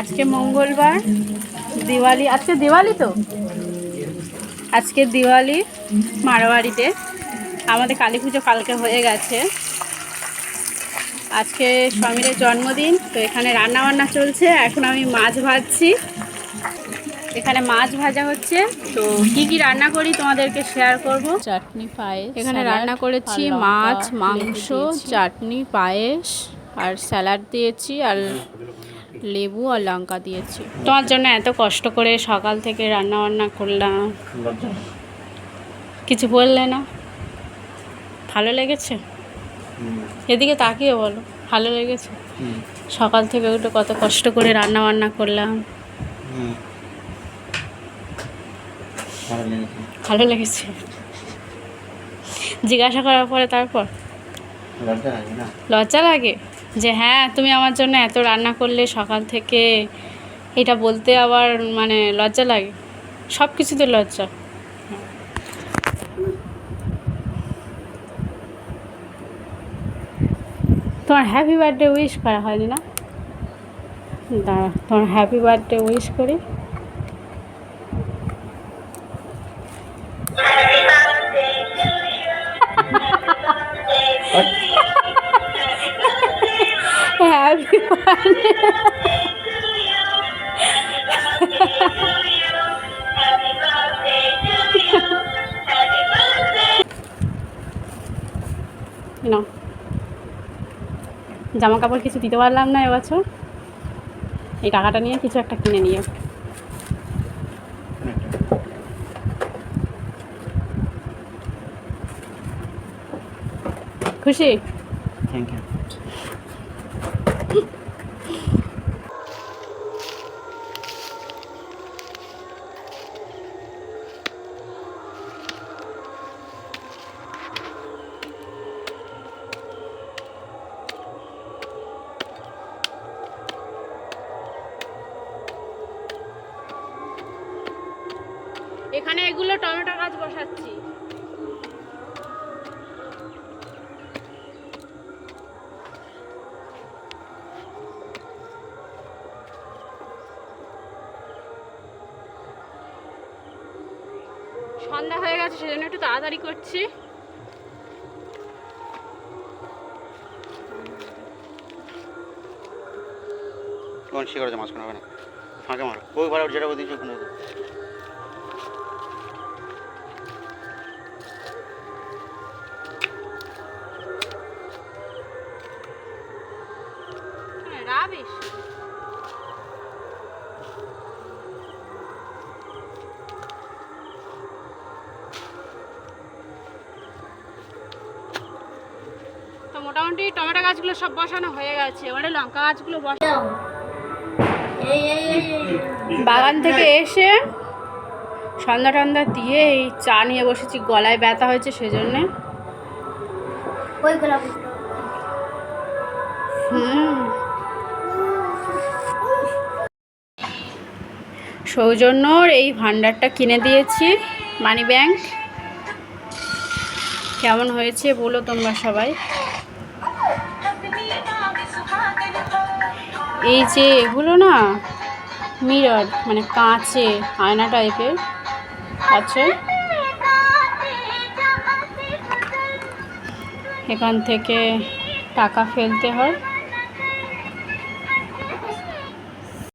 আজকে মঙ্গলবার দিওয়ালি আজকে দিওয়ালি তো? আজকে দিওয়ালি মারোয়ারিতে আমাদের কালী পুজো কালকে হয়ে গেছে। আজকে সমীরের জন্মদিন তো এখানে রান্না বান্না চলছে। এখন আমি মাছ ভাজছি। এখানে মাছ ভাজা হচ্ছে। তো কি কি রান্না করি তোমাদেরকে শেয়ার করব? চাটনি পায়েস এখানে রান্না করেছি মাছ মাংস চাটনি পায়েস আর স্যালাড দিয়েছি। আর লেবু আর লঙ্কা দিয়েছি। তোমার জন্য এত কষ্ট করে সকাল থেকে রান্না বান্না করলাম। কিছু বললে না? ভালো লেগেছে? এদিকে তাকিয়ে বলো ভালো লেগেছে? সকাল থেকে উঠে কত কষ্ট করে রান্না বান্না করলাম। ভালো লেগেছে। জিজ্ঞাসা করার পরে তারপর? লজ্জা লাগে? যে হ্যাঁ তুমি আমার জন্য এত রান্না করলে সকাল থেকে এটা বলতে আবার মানে লজ্জা লাগে। সব কিছুতে লজ্জা। তোমার হ্যাপি বার্থডে উইশ করা হয়নি না? দাঁড়া তোমার হ্যাপি বার্থডে উইশ করি। হ্যাপি বার্থডে না জামা কাপড় কিছু দিতে পারলাম না এবছর। এই টাকাটা নিয়ে কিছু একটা কিনে নিও খুশি? থ্যাংক ইউ এখানে এগুলো টমেটো গাছ বসাচ্ছি। সন্ধ্যা হয়ে গেছে, সেজন্য একটু তাড়াতাড়ি করছি। কোন শিকার আছে মাঝখানে হবে না। ফাঁকে মারো। ওই ভাড়া যেটা দিয়েছে ওখানে রাবিশ তো মোটামুটি টমেটো গাছগুলো সব বসানো হয়ে গেছে। এবারে লঙ্কা গাছগুলো বসা বাগান থেকে এসে সন্ধ্যা টন্ধা দিয়ে এই চা নিয়ে বসেছি। গলায় ব্যথা হয়েছে সেজন্যে। হুম। সৌজন্যর এই ভান্ডারটা কিনে দিয়েছি মানি ব্যাংক কেমন হয়েছে বলো তোমরা সবাই। এই যে এগুলো না মিরর মানে কাঁচে, আয়না টাইপের আছে এখান থেকে টাকা ফেলতে হয়।